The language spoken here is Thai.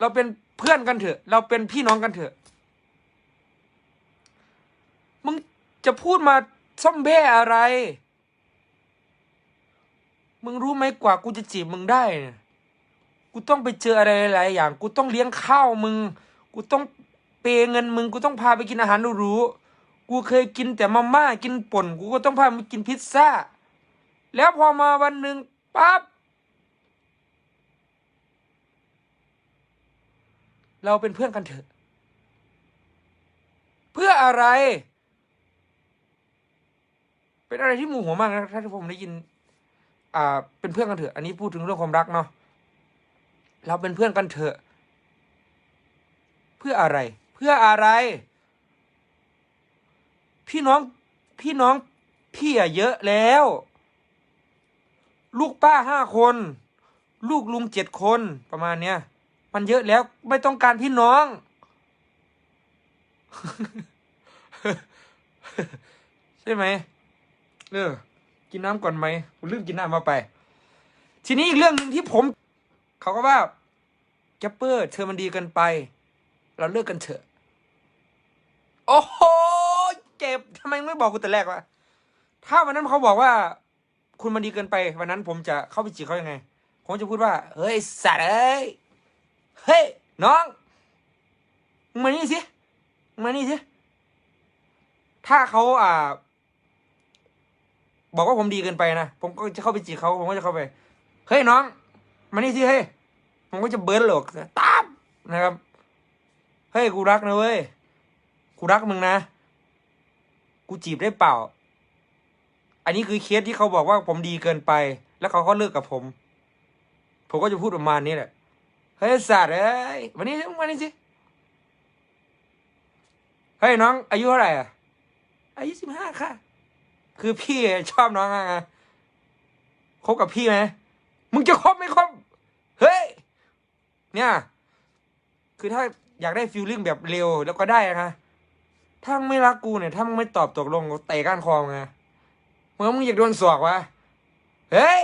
เราเป็นเพื่อนกันเถอะ เราเป็นพี่น้องกันเถอะ มึงจะพูดมาซ่อมแบ้อะไร มึงรู้ไหมกว่ากูจะจีบมึงได้เนี่ยกูต้องไปเจออะไรหลายอย่าง กูต้องเลี้ยงข้าวมึง กูต้องเปย์เงินมึง กูต้องพาไปกินอาหารหรูๆ กูเคยกินแต่มาม่ากินป่น กูก็ต้องพาไปกินพิซซ่า แล้วพอมาวันหนึ่งปั๊บ เราเป็นเพื่อนกันเถอะ เพื่ออะไร เป็นอะไรที่หมูหัวมากนะถ้าที่ผมได้ยิน อ่า เป็นเพื่อนกันเถอะ อันนี้พูดถึงเรื่องความรักเนาะเราเป็นเพื่อนกันเถอะ เพื่ออะไร เพื่ออะไร พี่น้องพี่น้องพี่อะเยอะแล้ว ลูกป้าห้าคน ลูกลุงเจ็ดคนประมาณเนี้ย มันเยอะแล้วไม่ต้องการพี่น้อง ใช่ไหมเออกินน้ำก่อนไหมผมลืมกินน้ำมาไป ทีนี้อีกเรื่องหนึ่งที่ผม เขาก็ว่าแกปเปอร์เธอมันดีเกินไป เราเลิกกันเถอะ โอ้โหเจ็บทำไมไม่บอกกูแต่แรกวะถ้าวันนั้นเขาบอกว่า คุณมันดีเกินไป วันนั้นผมจะเข้าไปจีบเขายังไง ผมจะพูดว่า เฮ้ยสัตว์เอ้ย เฮ้ยน้องมานี่สิมึงมานี่สิถ้าเขาอ่า บอกว่าผมดีเกินไปนะผมก็จะเข้าไปจีบเขาผมก็จะเข้าไปเฮ้ยน้องมานี่สิเฮ้ยผมก็จะเบิร์นหลอกตามนะครับเฮ้ยกูรักนะเว้ยกูรักมึงนะกูจีบได้เปล่า อันนี้คือเคสที่เขาบอกว่าผมดีเกินไป แล้วเขาก็เลิกกับผม ผมก็จะพูดประมาณนี้แหละ เฮ้ยสัตว์เอ้ยมานี่สิมานี่สิเฮ้ยน้องอายุเท่าไหร่อะอายุสิบห้าค่ะ คือพี่ชอบน้องไงคบกับพี่ไหมมึงจะคบไม่คบเฮ้ยเนี่ย คือถ้าอยากได้ฟิลลิ่งแบบเร็วแล้วก็ได้นะถ้ามึงไม่รักกูเนี่ยถ้ามึงไม่ตอบตกลงกูเตะก้านคองไงเมื่อมึงอยากโดนสวกวะเฮ้ย